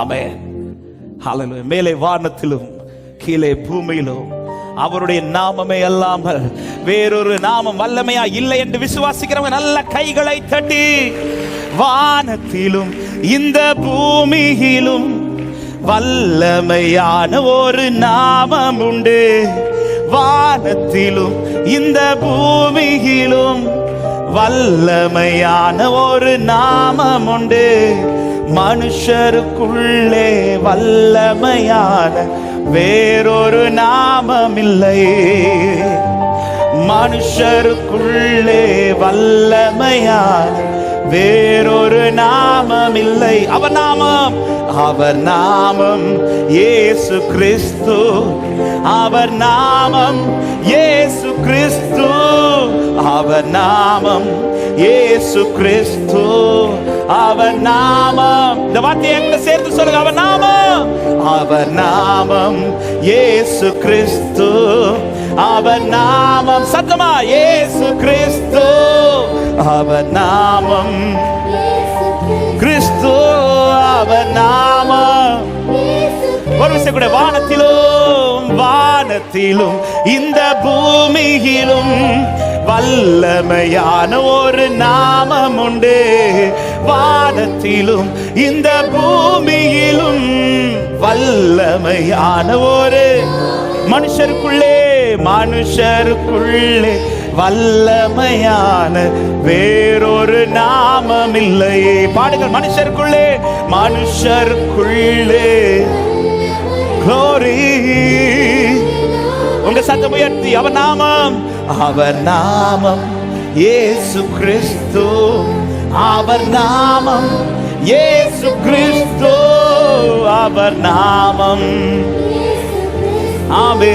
ஆமே ஹalleluya. மேலே வானத்திலும் கீழே பூமியிலும் அவருடைய நாமமே அல்லாமல் வேறொரு நாமம் வல்லமையா இல்லை என்று விசுவாசிக்கிறவங்க நல்ல கைகளை தட்டி வானத்திலும் இந்த பூமியிலும் வல்லமையான ஒரு நாமம் உண்டு. வானத்திலும் இந்த பூமியிலும் வல்லமையான ஒரு நாமம் உண்டு. மனுஷருக்குள்ளே வல்லமையான வேறொரு நாமமில்லை. மனுஷருக்குள்ளே வல்லமையான வேறொரு நாமம் இல்லை அவர் நாமம் அவர் நாமம் ஏசு கிறிஸ்து. அவர் நாமம் ஏசு கிறிஸ்து. அவர் நாமம் ஏசு கிறிஸ்து. அவர் நாமம். இந்த வார்த்தையை எங்க சேர்த்து சொல்லுங்க. அவர் நாமம் அவர் நாமம் ஏசு கிறிஸ்து. அவர் நாமம் சத்தமா? இயேசு கிறிஸ்து. அவர் நாமம். கிறிஸ்து அவர் நாமம். ஒரு விஷயம் கூட வானத்திலும் வானத்திலும் இந்த பூமியிலும் வல்லமையான ஒரு நாமம் உண்டு. வானத்திலும் இந்த பூமியிலும் வல்லமையான ஒரு மனுஷருக்குள்ளே மனுஷருக்குள்ளே வல்லமையான வேறொரு நாமம் இல்லையே பாடுங்கள் மனுஷருக்குள்ளே மனுஷருக்குள்ளே. Glory. உங்க சத்தம் உயர்த்தி அவர் நாமம் அவர் நாமம் ஏசு கிறிஸ்து. அவர் நாமம் ஏசு கிறிஸ்து அவர் நாமம். ஆமே.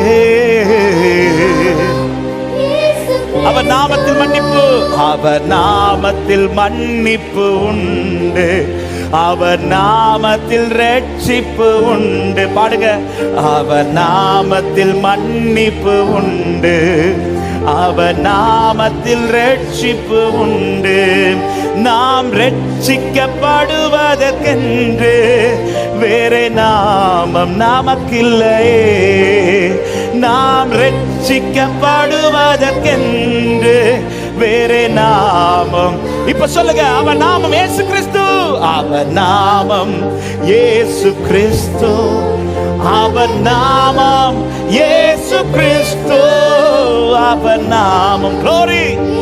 அவர் நாமத்தில் மன்னிப்பு. அவர் நாமத்தில் மன்னிப்பு உண்டு. அவர் நாமத்தில் ரட்சிப்பு உண்டு. பாடுங்க. அவர் நாமத்தில் மன்னிப்பு உண்டு. அவர் நாமத்தில் ரட்சிப்பு உண்டு. நாம் ரட்சிக்கப்படுவதற்கென்று வேறே நாமம் நமக்கில்லையே. நாம் ரட்சிக்கப்படுவதற்கென்று வேறே நாமம். இப்ப சொல்லுங்க அவன் நாமம் ஏசு கிறிஸ்து. அவன் நாமம் ஏசு கிறிஸ்து. அவன் நாமம் ஏசு கிறிஸ்து. அவன் நாமம். Glory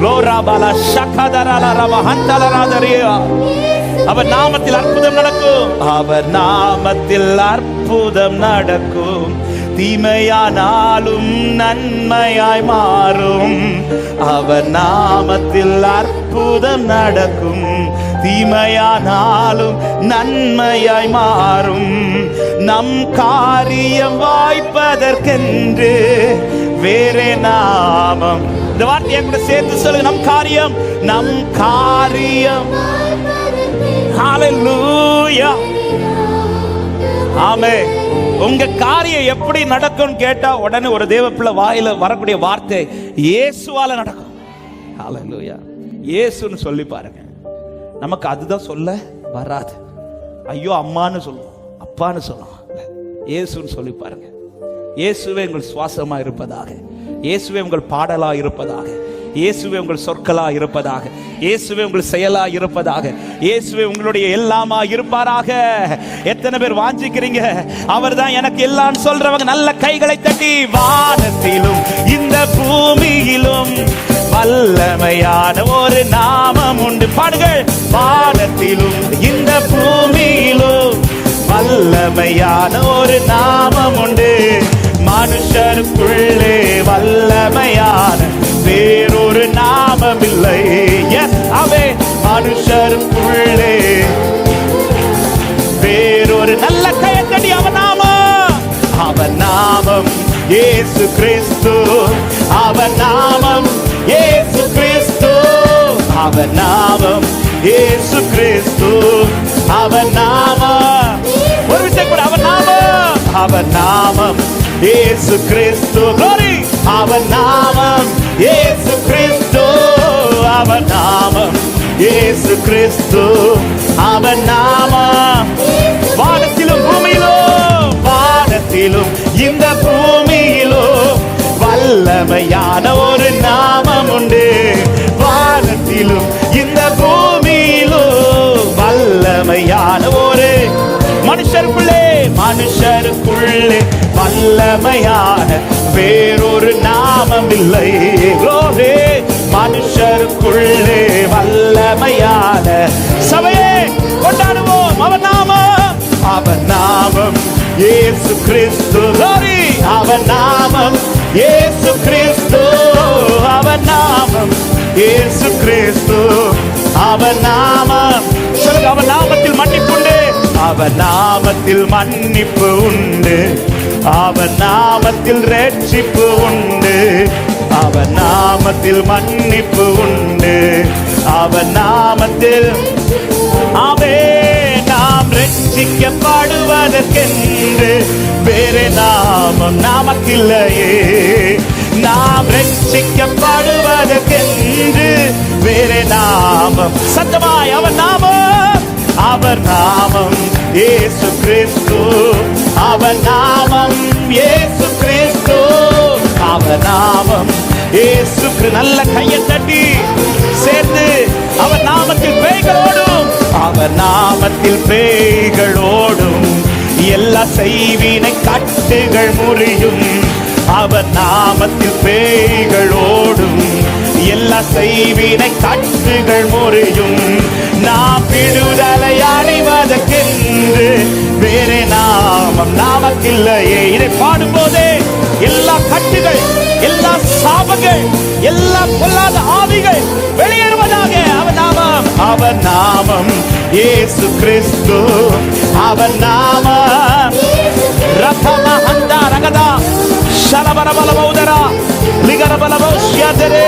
glory bala shakadara rava hantala அவர் நாமத்தில் அற்புதம் நடக்கும். அவர் நாமத்தில் அற்புதம் நடக்கும். தீமையானாலும் நன்மையாய் மாறும். அவர் நாமத்தில் அற்புதம் நடக்கும். தீமையானாலும் நன்மையாய் மாறும். நம் காரியம் வாய்ப்பதற்கென்று வேறே நாமம். இந்த வார்த்தையை கூட சேர்த்து சொல்லு நம் காரியம் நம் காரியம். ஹalleluya ஆமே உங்க காரியம் எப்படி நடக்கும் கேட்டா உடனே ஒரு தேவ பிள்ளை வாயில வரக்கூடிய வார்த்தை இயேசுவால நடக்கும். ஹalleluya இயேசுன்னு சொல்லி பாருங்க. நமக்கு அதுதான் சொல்ல வராது. ஐயோ அம்மான்னு சொல்லுவோம். அப்பான்னு சொல்லுவோம். இயேசுன்னு சொல்லி பாருங்க. இயேசுவே உங்கள் சுவாசமா இருப்பதாக. இயேசுவே உங்கள் பாடலா இருப்பதாக. இயேசுவே உங்கள் சொற்களா இருப்பதாக. இயேசுவே உங்கள் செயலா இருப்பதாக. இயேசுவே உங்களுடைய எல்லாமா இருப்பாராக. எத்தனை பேர் வாஞ்சிக்கிறீங்க? அவர் தான் எனக்கு எல்லாம் சொல்றவங்க நல்ல கைகளை தட்டி வானத்திலும் இந்த பூமியிலும் வல்லமையான ஒரு நாமம் உண்டு. பாடுங்கள். வானத்திலும் இந்த பூமியிலும் வல்லமையான ஒரு நாமம் உண்டு. மனுஷருக்குள்ளே வல்லமையான வேறொரு இல்லை. எஸ் அவே மனுஷருக்குள்ளே வேறொரு நல்ல கையத்தடி அவன் நாமம். அவன் நாமம் ஏசு கிறிஸ்து. அவன் நாமம் ஏசு கிறிஸ்து. அவன் நாமம் ஏசு கிறிஸ்து. அவன் நாமம். ஒரு விஷயம் கூட அவன் நாமம். அவன் நாமம் ஏசு கிறிஸ்து. அவன் நாமம் ஏசு கிறிஸ்து. அவர் நாமம். இயேசு கிறிஸ்து அவர் நாமம். வானத்திலும் பூமியிலோ வானத்திலும் இந்த பூமியிலோ வல்லமையான ஒரு நாமம் உண்டு. வானத்திலும் இந்த பூமியிலோ வல்லமையான ஒரு மனுஷருக்குள் மனுஷருக்குள்ளே வல்லமையான வேறொரு நாமம் இல்லை Glory. மனுஷருக்குள்ளே வல்லமையான சபையே கொண்டாடுவோம். அவன் நாமம். அவன் நாமம் இயேசு கிறிஸ்து. Glory. அவன் நாமம் இயேசு கிறிஸ்து. அவன் நாமம் இயேசு கிறிஸ்து. அவன் நாமம். சொல்லுங்க அவன் நாமத்தில் மன்னிப்புண்டு அவன் நாமத்தில் மன்னிப்பு உண்டு. அவன் நாமத்தில் ரட்சிப்பு உண்டு. அவன் நாமத்தில் மன்னிப்பு உண்டு. அவன் நாமத்தில் அவே நாம் ரட்சிக்கப்படுவதற்கென்று. வேறு நாமம் நமக்கில்லையே நாம் ரட்சிக்கப்படுவதற்கென்று. வேறு நாமம். சத்தமாய் அவன் நாமம். அவர் நாமம். இயேசு கிறிஸ்து அவன் நாமம் இயேசு கிறிஸ்து அவன் நாமம் இயேசு நல்ல கையை தட்டி சேர்ந்து அவன் நாமத்தில் பேய்களோடும் அவன் நாமத்தில் பேய்களோடும் எல்லா செய்வினை கட்டுகள் முறியும். அவன் நாமத்தில் பேய்களோடும். நல்ல செய்வினை கட்டுகள் முறையும். நாம் விடுதலை அடைவதற்கென்று வேறே நாமம் நாமக்கில்லையே இதை பாடும்போதே எல்லா கட்டுகள் எல்லா சாபங்கள் எல்லா பொல்லாத ஆவிகள் வெளியேறுவதாக. அவன் நாமம் அவன் நாமம் ஏசு கிறிஸ்து அவன் நாமம். ரபமா ஹந்தா ரகதா சலபரபலமௌதரா லிகரபலமௌஷியதரே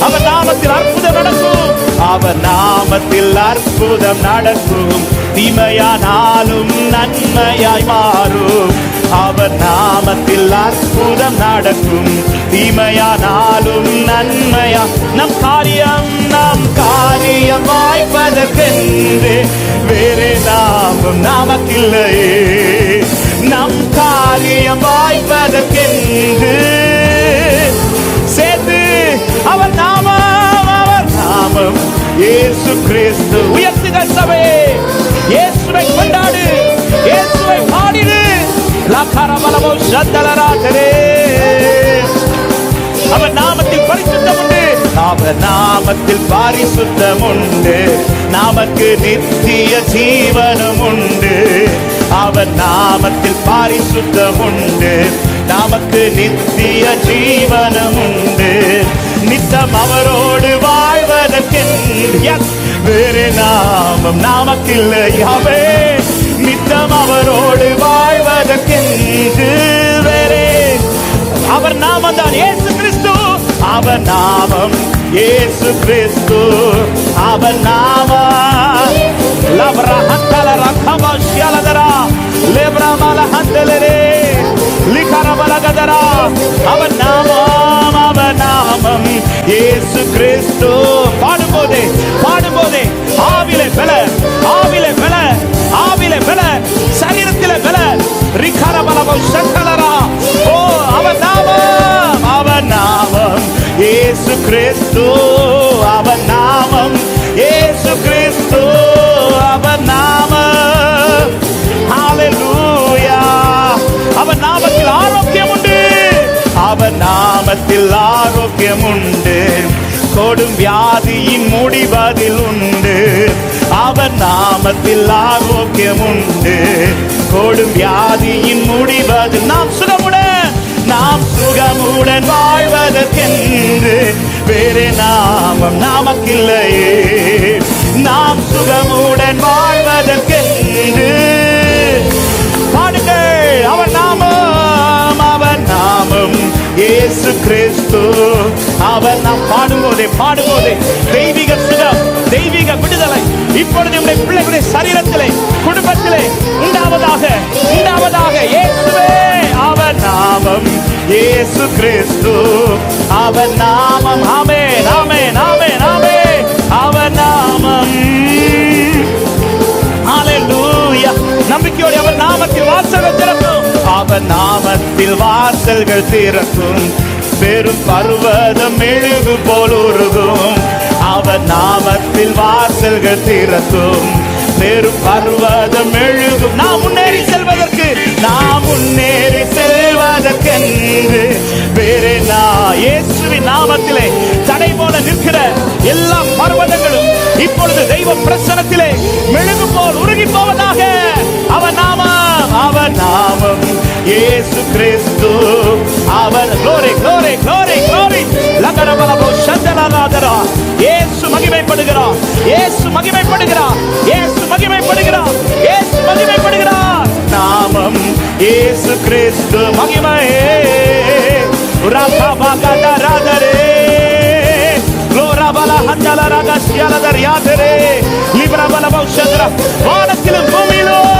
அவர் நாமத்தில் அற்புதம் நடக்கும். அவர் நாமத்தில் அற்புதம் நடக்கும். தீமையானாலும் நன்மையாய் மாறும். அவர் நாமத்தில் அற்புதம் நடக்கும். தீமையானாலும் நன்மையா நம் காரியம் நம் காரியம் வாய்ப்பதற்கென்று வேறு நாமம் நமக்கில்லையே. நம் காரியம் வாய்ப்பதற்கென்று அவர் நாமம் அவர் நாமம். இயேசு கிறிஸ்து. உயர்த்துகள் சபையே இயேசுவை கொண்டாடு. இயேசுவை பாடிடு. லக்கரமலமோ சந்தலராட்டரே அவர் நாமத்தில் பரிசுத்தம் உண்டு. அவர் நாமத்தில் பரிசுத்தம் உண்டு. நமக்கு நித்திய ஜீவனம் உண்டு. அவர் நாமத்தில் பரிசுத்தம் உண்டு. நமக்கு நித்திய ஜீவனம் உண்டு. நித்தம் அவரோடு வாழ்வதற்கென்று வேறு நாமம் நாமக்கில்லையாவே நித்தம் அவரோடு வாழ்வதற்கென்று வேறே. அவர் நாமம் தான் ஏசு கிறிஸ்து. அவர் நாமம் ஏசு கிறிஸ்து. அவர் நாமம். லப்ரா ஹந்தல ரக்கம ஷியலதரா. லேப்ரா மல ஹந்தலரே. லிகரபல கதரா நாமம் ஆரோக்கியம் உண்டு கொடும் வியாதியின் முடிவதில் உண்டு அவர் நாமத்தில் ஆரோக்கியம் உண்டு கொடும் வியாதியின் முடிவதில் நாம் சுகமுடன் நாம் சுகமுடன் வாழ்வதற்கென்று. வேறு நாமம் நமக்கில்லையே. நாம் சுகமுடன் வாழ்வதற்கென்று கிறிஸ்து. அவர் நாம் பாடும்போதே பாடும்போதே தெய்வீக சுகம் தெய்வீக விடுதலை. இப்பொழுது நம்முடைய பிள்ளைகளுடைய சரீரத்திலே குடும்பத்திலே உண்டாவதாக உண்டாவதாக இயேசுவே அவர் நாமம் இயேசு கிறிஸ்து. அவர் நாமம் ஆமே நாமே நாமே நாமே அவர் நாமம் நாமத்தில் வாசல்கள் திறக்கும். பெரும் பர்வதம் மெழுகு போல் உருகும். அவர் நாமத்தில் வாசல்கள் திறக்கும். பெரும் பர்வதம் மெழுகும். நாம் முன்னேறி செல்வதற்கு நாம் முன்னேறி செல்வதற்கென்று. வேறே நான் இயேசுவின் நாமத்திலே தடை போல நிற்கிற எல்லா பர்வதங்களும் இப்பொழுது தெய்வ பிரசனத்திலே மெழுகு போல் உருகி போவதாக. அவன் நாமம் அவன் நாமம். இயேசு கிறிஸ்து அவர் glory glory glory glory. லகரபலபோ சந்தனநாதரா இயேசு மகிமைப்படுகிறார் இயேசு மகிமைப்படுகிறார் இயேசு மகிமைப்படுகிறார் இயேசு மகிமைப்படுகிறார் நாமம் இயேசு கிறிஸ்து மகிமையே ரகபகதரதரே Glorabala handala ragasialadar யாதரே லிப்ரபல பௌஷத்ர. வானத்திலும் பூமியிலும்.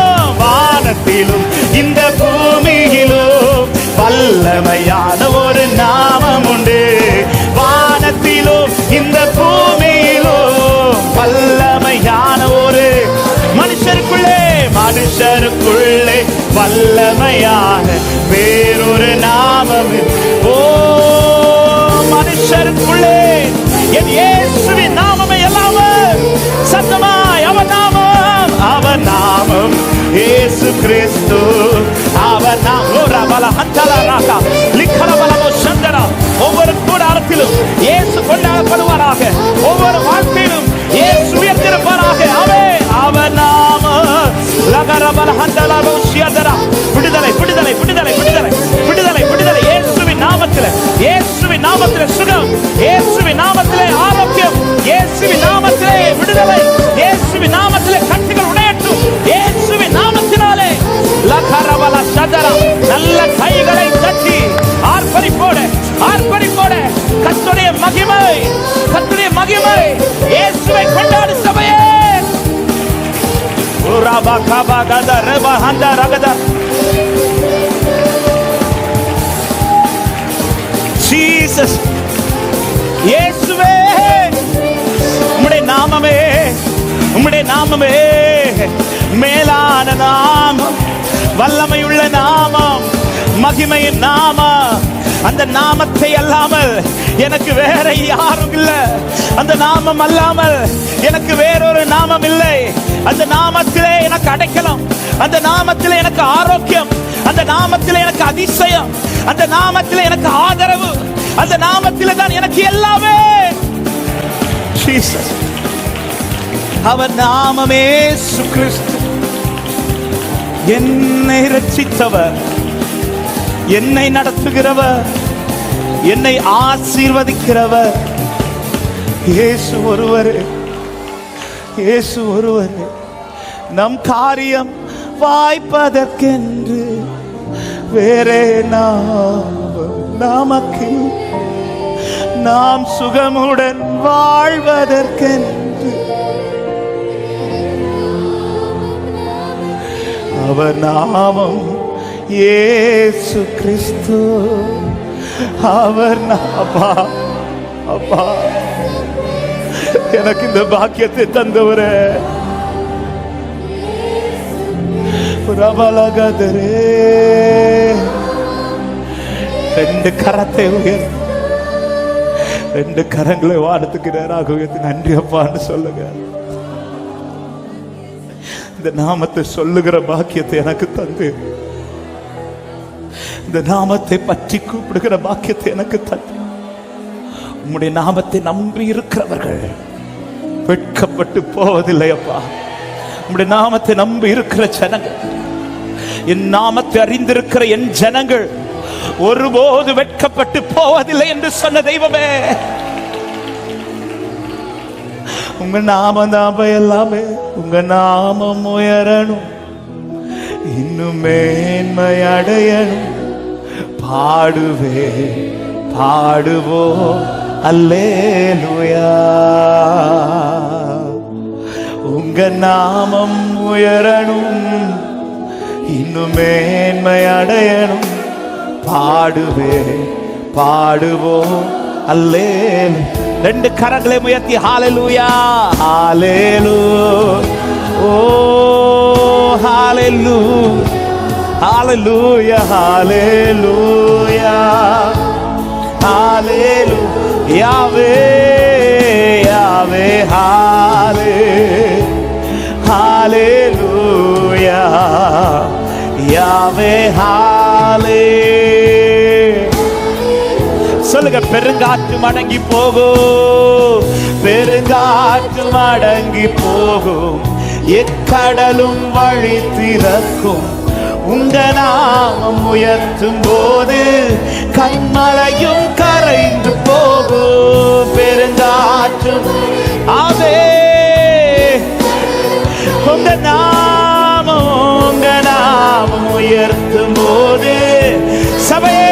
வானத்திலும் இந்த பூமியிலும் வல்லமையான ஒரு நாமம் உண்டு. வானத்திலும் இந்த பூமியிலும் வல்லமையான ஒரு மனுஷருக்குள்ளே மனுஷருக்குள்ளே வல்லமையான இயேசு கிறிஸ்து அவர் நாமம் ரபல ஹந்தல ராகா லிக்கல பலமோ சந்தரா ஒவ்வொரு கூடாரத்திலும் இயேசு கொண்டாடப்படுவாராக. ஒவ்வொரு வாழ்க்கையிலும் இயேசு உயர்த்திருப்பாராக அவே அவர் நாம லகரபல ஹந்தல ரோஷியதரா விடுதலை விடுதலை விடுதலை விடுதலை விடுதலை விடுதலை. இயேசுவின் நாமத்தில் இயேசுவின் நாமத்தில் சுகம் இயேசுவின் நாமத்திலே ஆரோக்கியம் இயேசுவின் நாமத்திலே விடுதலை. சதரம் நல்ல கைகளை தட்டி ஆர்ப்பரிப்போட ஆர்ப்பரிப்போட. கத்துடைய மகிமை கத்துடைய மகிமை. இயேசுவை கொண்டாடு சபையே. ரபா காபா கத ரபா ஹந்த ரகத. ஜீசஸ் இயேசுவே. உம்முடைய நாமமே உம்முடைய நாமமே. மேலான நாமம். வல்லமையுள்ள நாமம் மகிமையின் நாமம். அந்த நாமத்தை அல்லாமல் எனக்கு வேற யாரும் இல்ல. அந்த நாமம் அல்லாமல் எனக்கு வேறொரு நாமம் இல்லை. அந்த நாமத்திலே எனக்கு அடைக்கலம். அந்த நாமத்திலே எனக்கு ஆரோக்கியம். அந்த நாமத்திலே எனக்கு அதிசயம். அந்த நாமத்திலே எனக்கு ஆதரவு. அந்த நாமத்திலே தான் எனக்கு எல்லாமே. அவர் நாமமே இயேசு கிறிஸ்து என்னை ரட்சித்தவர். என்னை நடத்துகிறவர். என்னை ஆசீர்வதிக்கிறவர். இயேசு ஒருவர். இயேசு ஒருவர். நம் காரியம் வாய்ப்பதற்கென்று வேறே நாம் நமக்கு. நாம் சுகமுடன் வாழ்வதற்கென்று அவர் நாமம் ஏசு கிறிஸ்து. அவர் அப்பா அப்பா. எனக்கு இந்த பாக்கியத்தை தந்தவரே. பிரபலகதரே. ரெண்டு கரத்தை உயர். ரெண்டு கரங்களை வாடத்துக்கு நேராக உயர்த்து நன்றி அப்பான்னு சொல்லுங்க. இந்த நாமத்தை சொல்லுகிற பாக்கியத்தை எனக்கு தந்து. இந்த நாமத்தை பற்றி கூப்பிடுகிற பாக்கியத்தை எனக்கு தந்து. உம்முடைய நாமத்தை நம்பி இருக்கிறவர்கள் வெட்கப்பட்டு போவதில்லை அப்பா. உம்முடைய நாமத்தை நம்பி இருக்கிற ஜனங்கள் என் நாமத்தை அறிந்திருக்கிற என் ஜனங்கள் ஒருபோது வெட்கப்பட்டு போவதில்லை என்று சொன்ன தெய்வமே. உங்க நாமம் நாம எல்லாமே. உங்க நாமம் உயரணும். இன்னும் மேன்மை அடையணும். பாடுவே பாடுவோ அல்லேலுயா. உங்க நாமம் உயரணும். இன்னும் மேன்மை அடையணும். பாடுவே பாடுவோம். அல்லேலுயா ரெண்டு கரங்களை முயர்த்தி ஹாலலூயா ஹாலேலு ஓ ஹாலெல்லு ஹாலலூயா ஹாலேலூயா ஹாலேலு யாவே யாவே ஹாலே ஹாலேலூயா யாவே ஹாலே சொல்லுங்க பெருங்காற்று மடங்கி போகும். பெருங்காற்று மடங்கி போகும். எக்கடலும் வழி திறக்கும். உங்க நாமம் உயர்த்தும் போது கண்மலையும் கரைந்து போகும். பெருங்காற்று ஆவே உங்க நாமம் உங்க நாமம் உயர்த்தும் போது சபையே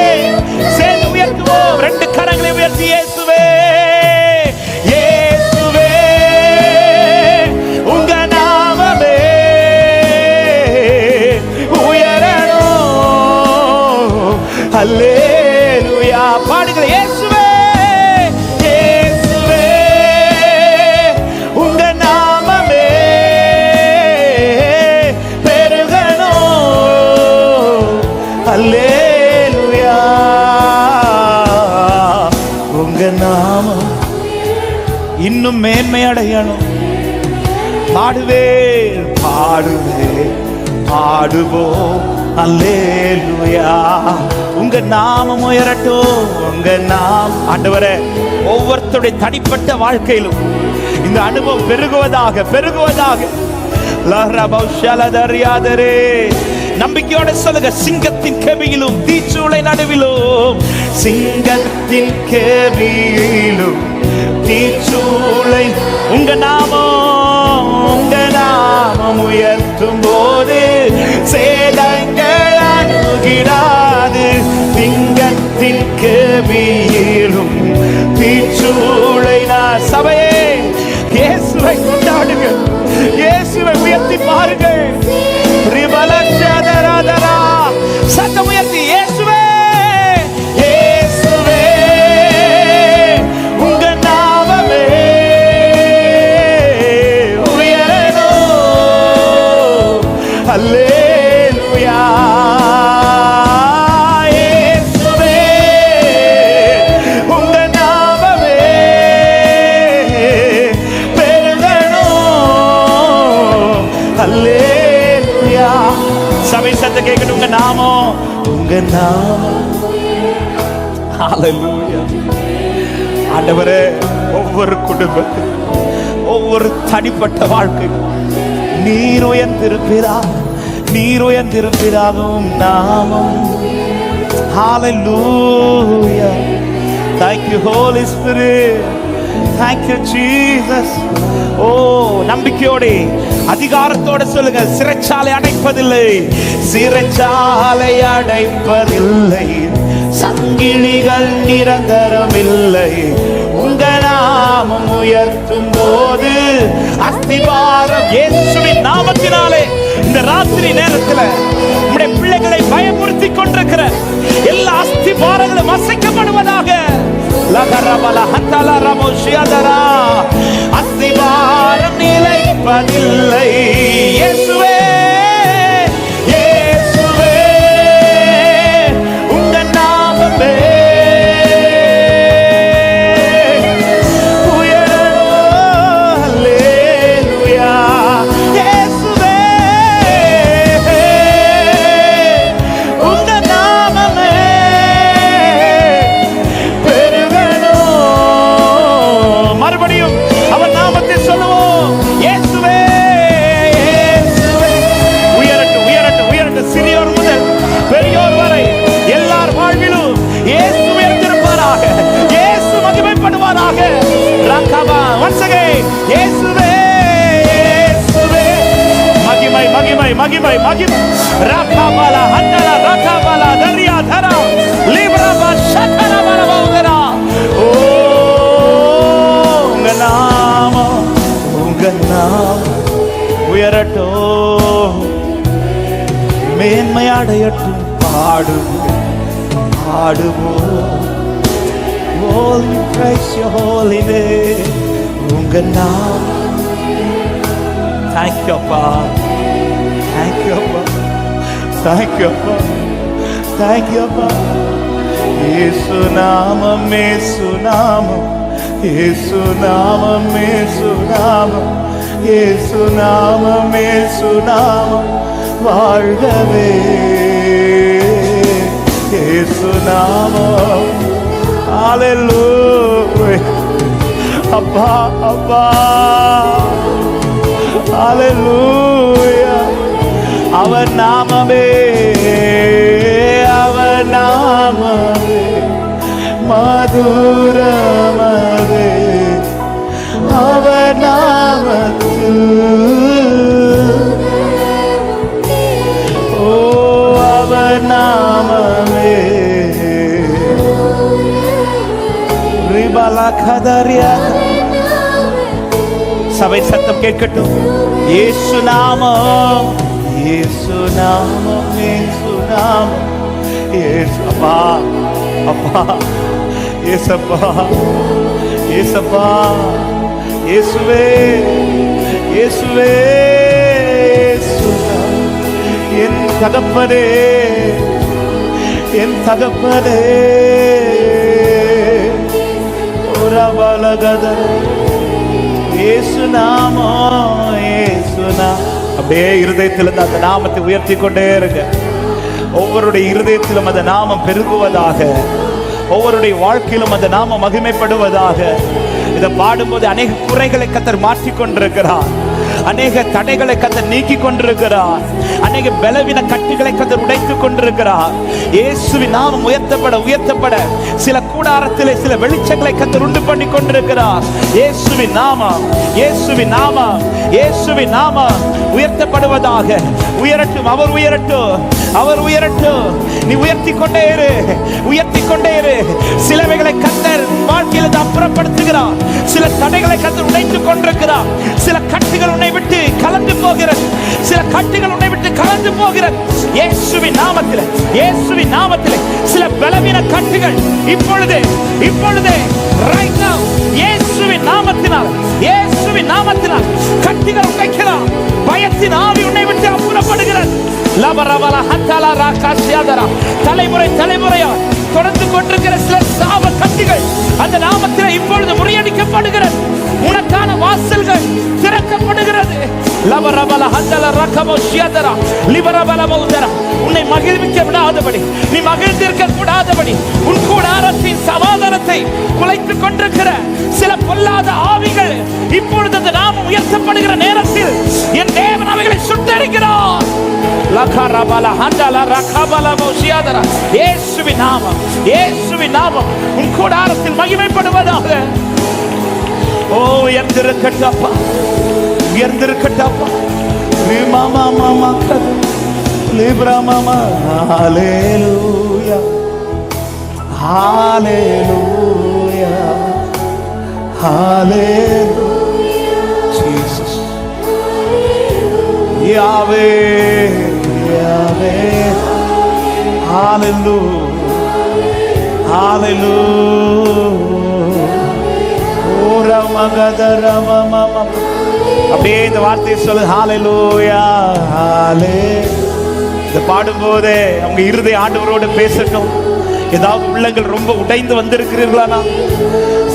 உங்க நாமம் இன்னும் மேன்மை அடையணும். பாடுவே பாடுவே பாடுவோம். அல்லேலுயா. உங்க நாமம் உயரட்டும் உங்க நாம் ஆண்டவரே ஒவ்வொருத்தருடைய தனிப்பட்ட வாழ்க்கையிலும் இந்த அனுபவம் பெருகுவதாக பெருகுவதாக. லஹ்ரபௌஷலதரியாதரே. நம்பிக்கையோட சொல்லுங்க சிங்கத்தின் கெபியிலும் தீச்சூளை நடுவிலும். சிங்கத்தின் கெபியிலும் தீச்சூளை உங்க நாமம் உங்க நாமம் உயர்த்தும் போது சேதங்கள் அணுகிடாது. சிங்கத்தின் கெபியிலும் தீச்சூளை நான் சபையே இயேசுவை கொண்டாடுங்கள். இயேசுவை உயர்த்தி பாருங்கள். ஆண்டவரே ஒவ்வொரு குடும்பத்தில் ஒவ்வொரு தனிப்பட்ட வாழ்க்கை நீர் உயர்ந்திருப்பீரா நீர் உயர்ந்திருப்பீராகவும் நாமம் Hallelujah. Thank you, Holy Spirit. Thank you, Jesus. ஓ நம்பிக்கையோடு அதிகாரத்தோட சொல்லுங்க சிறைச்சாலை அடைப்பதில்லை. சிறைச்சாலை அடைப்பதில்லை. சங்கிலிகள் நிரந்தரம் இல்லை உங்க நாமம் உயர்த்தும் போது அஸ்திவாரம் இயேசுவின் நாமத்தினாலே இந்த ராத்திரி நேரத்துல நம்முடைய பிள்ளைகளை பயமுறுத்தி கொண்டிருக்கிற எல்லா அஸ்திவாரங்களும் அசைக்கப்படுவதாக லகரபல ஹத்தல ரமோ அஸ்திவாரம் நிலைப்பதில்லை இயேசுவே பாடுவோம். Holy praise your holy name. உங்க நாமம். Thank you அப்பா. Thank you அப்பா. தேங்க்யூ அப்பா. தேங்க்யூ அப்பா. ஏசு நாமம் ஏசு நாமம். ஏசு நாமம் ஏசு நாமம். ஏசு நாமம் ஏசு நாமம். வாழ்கவே. ஏசு நாமம். ஹalleluya அப்பா அப்பா. ஹalleluya அவர் நாமமே அவர் நாமமே. மதுரமதே அவர் நாமத்தில் சபை சத்தம் கேட்கட்டும். இயேசு நாமம். இயேசு நாமம் இயேசு நாமம். இயேசு அப்பா அப்பா. ஏசப்பா ஏசப்பா இயேசுவே இயேசுவே என் தகப்பனே என் தகப்பனே. அப்படியே இருதயத்தில் அந்த நாமத்தை உயர்த்தி கொண்டே இருங்க. ஒவ்வொருடைய இருதயத்திலும் அந்த நாமம் பெருகுவதாக. ஒவ்வொருடைய வாழ்க்கையிலும் அந்த நாமம் மகிமைப்படுவதாக. இதை பாடும்போது அநேக குறைகளை கத்தர் மாற்றி கொண்டிருக்கிறார் அநேக தடைகளை கத்தர் நீக்கி கொண்டிருக்கிறார் அநேக பலவீன கட்டுகளை கத்தர் உடைத்துக் கொண்டிருக்கிறார் இயேசுவின் நாமம் உயர்த்தப்பட உயர்த்தப்பட சில கூடாரத்திலே சில வெளிச்சங்களை கத்தர் உண்டு பண்ணி கொண்டிருக்கிறார் இயேசுவின் நாமம் இயேசுவின் நாமம் இயேசுவின் நாமம். உயர்த்தப்படுவதாக. உயரட்டும் அவர் உயரட்டும் அவர் உயரட்டும். நீ உயர்த்தி கொண்டே இரு உயர்த்தி கொண்டே இரு. சிலவைகளை கத்தர் வாழ்க்கையில் அப்புறப்படுத்துகிறார் சில தடைகளை கத்தர் உடைத்துக் கொண்டிருக்கிறார். சில கட்டுகள் உன்னை விட்டு கலந்து போகிறது. சில கட்டுகள் உன்னை விட்டு கலந்து போகிறது. இயேசுவின் நாமத்தில் இயேசுவின் நாமத்தில் சில பலவீன கட்டுகள் இப்பொழுது இப்பொழுது ரைட் ஏன் இயேசுவின் நாமத்தினால் இயேசுவின் நாமத்தினால் கட்டிகள் உடைக்கிறார் பயத்தின் ஆவி உன்னை விட்டு அப்புறப்படுகிறது. லபரவல ஹத்தலா ராகாசியாதரா. தலைமுறை தலைமுறையா தொடர்ந்து கொண்டிருக்கிற சில சாப கட்டிகள் அந்த நாமத்தில் இப்பொழுது முறியடிக்கப்படுகிறது. உனக்கான வாசல்கள் திறக்கப்படும். லபரபல ஹத்தல ரகமோ ஷியாதரா லிபரபல மௌதரா உன்னை மகிழ்விக்க விடாதபடி நீ மகிழ்ந்திருக்க கூடாதபடி உன் கூடாரத்தின் சமாதானத்தை குலைத்துக் கொண்டிருக்கிற சில பொல்லாத ஆவிகள் இப்பொழுது அந்த நாமம் உயர்த்தப்படுகிற நேரத்தில் என் தேவன் அவைகளை சுட்டரிக்கிறார். லகரபல ஹண்டல ரகபல மோஷியாதரா இயேசுவின் நாமம் இயேசுவின் நாமம் உன் கூடாரத்தில் மகிமைப்படுவதாக. ஓ உயர்ந்திருக்கட்டப்பா உயர்ந்திருக்கட்டப்பா மாமா மாமா கது லிப்ரா மாமா ஹalleluya ஹalleluya ஹalleluya ஜீசஸ் யாவே யாவே ஹalleluya ஹalleluya ஓ ரமகதரமமம அப்படியே இந்த வார்த்தையை சொல்லு ஹalleluya ஹalலே இதை பாடும்போதே அவங்க இருதை ஆண்டவரோடு பேசட்டும். ஏதாவது உள்ளங்கள் ரொம்ப உடைந்து வந்திருக்கிறீர்களானா?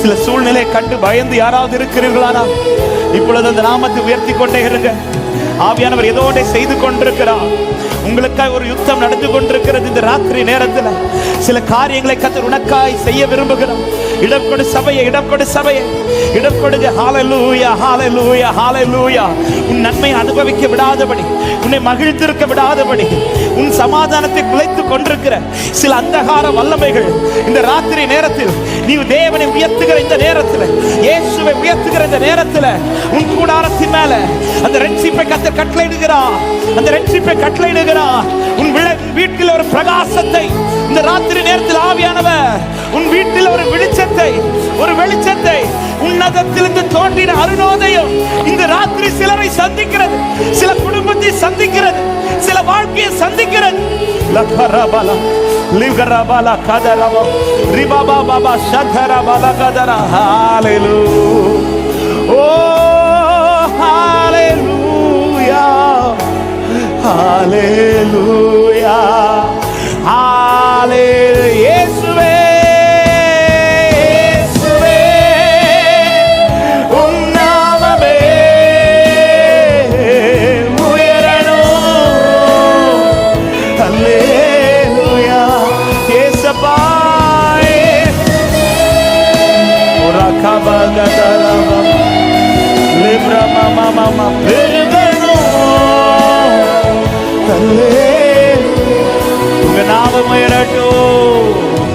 சில சூழ்நிலையை கண்டு பயந்து யாராவது இருக்கிறீர்களானா? இப்பொழுது அந்த நாமத்தை உயர்த்தி கொண்டே இருங்க. ஆவியானவர் ஏதோ ஒன்றை செய்து கொண்டிருக்கிறார். உங்களுக்காய் ஒரு யுத்தம் நடந்து கொண்டிருக்கிறது இந்த ராத்திரி நேரத்தில். சில காரியங்களை கத்தர் உனக்காய் செய்ய விரும்புகிறோம் இடம் கொடு சபையை இடம் கொடு சபையை. இடம் கொடுங்க. ஹாலலூயா ஹாலலூயா ஹாலலூயா உன் நன்மையை அனுபவிக்க விடாதபடி உன்னை மகிழ்ந்திருக்க விடாதபடி உன் சமாதானத்தை குலைத்து கொண்டிருக்கிற சில அந்தகார வல்லமைகள் இந்த ராத்திரி நேரத்தில் நீ தேவனை உயர்த்துகிற இந்த நேரத்தில் இயேசுவை உயர்த்துகிற இந்த நேரத்தில் உன் கூடாரத்தின் மேல அந்த ரட்சிப்பை கத்த கட்டளையிடுகிறா அந்த ரட்சிப்பை கட்டளையிடுகிறா உன் வீட்டில் ஒரு பிரகாசத்தை இந்த ராத்திரி நேரத்தில் ஆவியானவர் உன் வீட்டில் ஒரு வெளிச்சத்தை ஒரு வெளிச்சத்தை உன்னதத்திலிருந்து தோன்றின அருணோதயம் இந்த ராத்திரி சிலரை சந்திக்கிறது சில குடும்பத்தை சந்திக்கிறது சில வாழ்க்கையை சந்திக்கிறது. லக்கரபல லிகரபல கதரப ரிபபா பாபா சதரபல கதரா. ஹalleluya. ஓ ஹalleluya. ஹalleluya.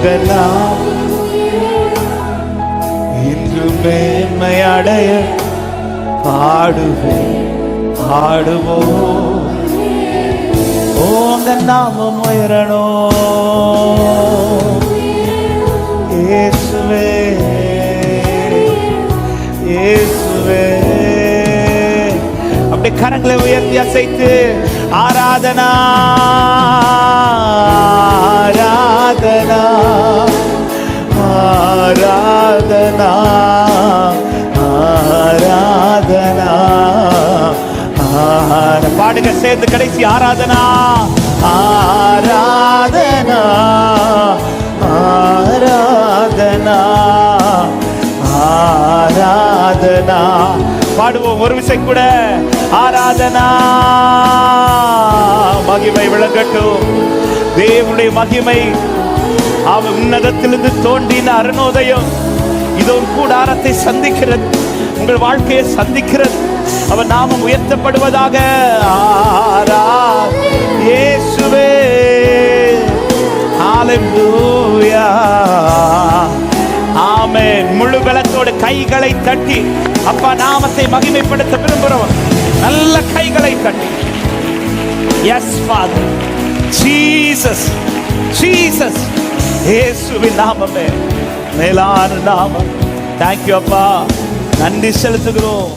உங்க இன்று மேன்மை அடைய பாடுவேன் பாடுவோம். உங்க நாமம் உயரணும். இயேசுவே இயேசுவே. அப்படி கரங்களை உயர்த்தி அசைத்து ஆராதனா ஆரா ஆராதனா ஆராதனா ஆராதனா. பாடுங்க சேர்ந்து கடைசி ஆராதனா. ஆராதனா ஆராதனா ஆராதனா. பாடுவோம் ஒரு விசை கூட. ஆராதனா. மகிமை விளங்கட்டும். தேவனுடைய மகிமை அவன் உன்னதத்திலிருந்து தோன்றின அருணோதயம். இதோ கூடாரத்தை சந்திக்கிறது. உங்கள் வாழ்க்கையை சந்திக்கிறது. அவன் நாமம் உயர்த்தப்படுவதாக. ஆரா இயேசுவே. ஹalleluya ஆமென் முழு பலத்தோடு கைகளை தட்டி அப்பா நாமத்தை மகிமைப்படுத்த விரும்புகிறவன் நல்ல கைகளை தட்டி. எஸ் ஃபாதர் ஜீசஸ் ஜீசஸ் இயேசுவின் நாமமே மேலான நாமம் தேங்க்யூ அப்பா நன்றி செலுத்துகிறோம்